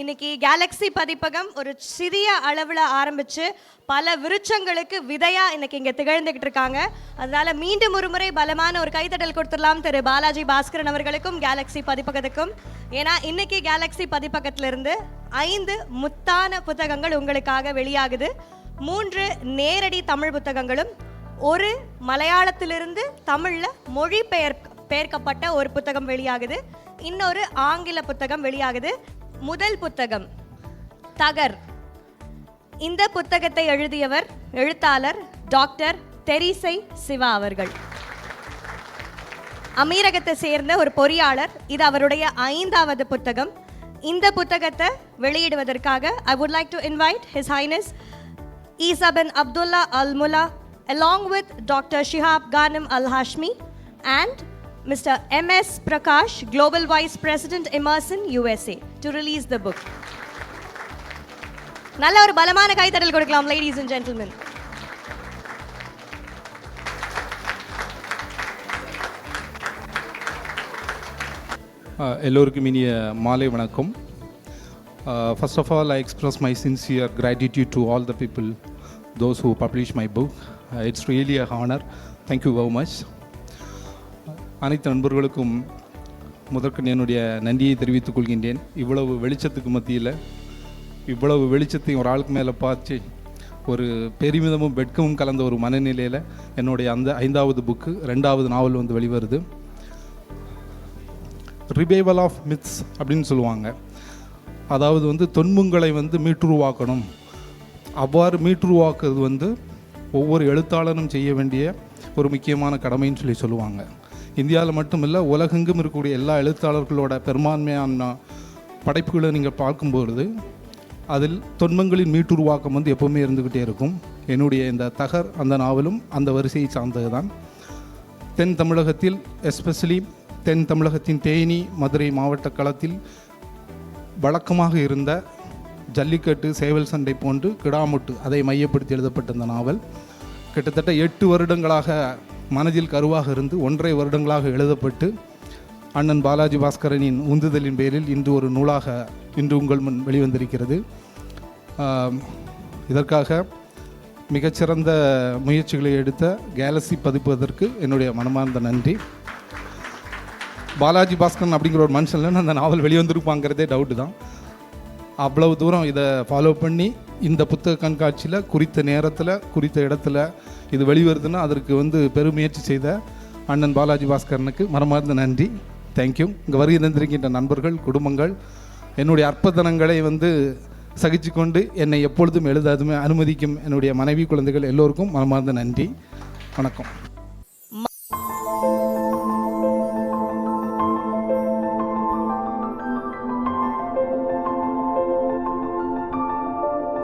இன்னைக்கு கேலக்ஸி பதிப்பகம் ஒரு சிறிய அளவில் ஆரம்பித்து பல விருட்சங்களுக்கு விதையாக இன்னைக்கு இங்கே திகழ்ந்துகிட்டு இருக்காங்க. அதனால மீண்டும் ஒரு முறை பலமான ஒரு கைத்தட்டல் கொடுத்துடலாம் திரு பாலாஜி பாஸ்கரன் அவர்களுக்கும் கேலக்ஸி பதிப்பகத்துக்கும். ஏன்னா இன்னைக்கு கேலக்ஸி பதிப்பகத்திலிருந்து ஐந்து முத்தான புத்தகங்கள் உங்களுக்காக வெளியாகுது. மூன்று நேரடி தமிழ் புத்தகங்களும் ஒரு மலையாளத்திலிருந்து தமிழில் மொழி பெயர் பெயர்க்கப்பட்ட ஒரு புத்தகம் வெளியாகுது. இன்னொரு ஆங்கில புத்தகம் வெளியாகுது. முதல் புத்தகம் தகர். இந்த புத்தகத்தை எழுதியவர் எழுத்தாளர் டாக்டர் தெரிசை சிவா அவர்கள். அமீரகத்தை சேர்ந்த ஒரு பொறியாளர் இது அவருடைய ஐந்தாவது புத்தகம். இந்த புத்தகத்தை வெளியிடுவதற்காக I would like to invite his highness Isa Abdullah Almulla along with doctor Shihab Ghanem Al Hashmi and Mr. M.S. Prakash, Global Vice President, Emerson, USA, to release the book. நல்ல ஒரு பலமான கைத்தட்டல் கொடுக்கலாம் ladies and gentlemen. Uh, எல்லோருக்கும் இனிய மாலை வணக்கம் first of all I express my sincere gratitude to all the people those who publish my book it's really a honour thank you very much அனைத்து நண்பர்களுக்கும் முதற்கு என்னுடைய நன்றியை தெரிவித்துக் கொள்கின்றேன். இவ்வளவு வெளிச்சத்துக்கு மத்தியில் இவ்வளவு வெளிச்சத்தையும் ஒரு ஆளுக்கு மேலே பார்த்து ஒரு பெருமிதமும் வெட்கமும் கலந்த ஒரு மனநிலையில் என்னுடைய அந்த ஐந்தாவது புக்கு ரெண்டாவது நாவல் வந்து வெளிவருது. ரிபேவல் ஆஃப் மித்ஸ் அப்படின்னு சொல்லுவாங்க. அதாவது வந்து தொன்முங்களை வந்து மீட்டுருவாக்கணும். அவ்வாறு மீட்டுருவாக்குறது வந்து ஒவ்வொரு எழுத்தாளரும் செய்ய வேண்டிய ஒரு முக்கியமான கடமைன்னு சொல்லி சொல்லுவாங்க. இந்தியாவில் மட்டுமில்லை உலகெங்கும் இருக்கக்கூடிய எல்லா எழுத்தாளர்களோட பெரும்பான்மையான படைப்புகளை நீங்கள் பார்க்கும்பொழுது அதில் தொன்மங்களின் மீட்டுருவாக்கம் வந்து எப்போவுமே இருந்துக்கிட்டே இருக்கும். என்னுடைய இந்த தகர் அந்த நாவலும் அந்த வரிசையை சார்ந்தது தான் தென் தமிழகத்தில் எஸ்பெஷலி தென் தமிழகத்தின் தேனி மதுரை மாவட்ட களத்தில் வழக்கமாக இருந்த ஜல்லிக்கட்டு சேவல் சண்டை போன்று கிடாமுட்டு அதை மையப்படுத்தி எழுதப்பட்ட இந்த நாவல். கிட்டத்தட்ட எட்டு வருடங்களாக மனதில் கருவாக இருந்து ஒன்றரை வருடங்களாக எழுதப்பட்டு அண்ணன் பாலாஜி பாஸ்கரனின் உந்துதலின் பேரில் இன்று ஒரு நூலாக இன்று உங்கள் முன் வெளிவந்திருக்கிறது. இதற்காக மிகச்சிறந்த முயற்சிகளை எடுத்த கேலக்ஸி பதிப்பதற்கு என்னுடைய மனமார்ந்த நன்றி. பாலாஜி பாஸ்கரன் அப்படிங்கிற ஒரு மனுஷன்ல அந்த நாவல் வெளிவந்திருப்பாங்கிறதே டவுட்டு தான். அவ்வளவு தூரம் இதை ஃபாலோ பண்ணி இந்த புத்தக கண்காட்சியில் குறித்த நேரத்தில் குறித்த இடத்துல இது வெளிவருதுன்னா அதற்கு வந்து பெருமுயற்சி செய்த அண்ணன் பாலாஜி பாஸ்கரனுக்கு மனமார்ந்த நன்றி. தேங்க்யூ இங்கே வருகை தந்திருக்கின்ற நண்பர்கள் குடும்பங்கள் என்னுடைய அற்பத்தனங்களை வந்து சகிச்சுக்கொண்டு என்னை எப்பொழுதும் எழுதாதுமே அனுமதிக்கும் என்னுடைய மனைவி குழந்தைகள் எல்லோருக்கும் மனமார்ந்த நன்றி. வணக்கம்.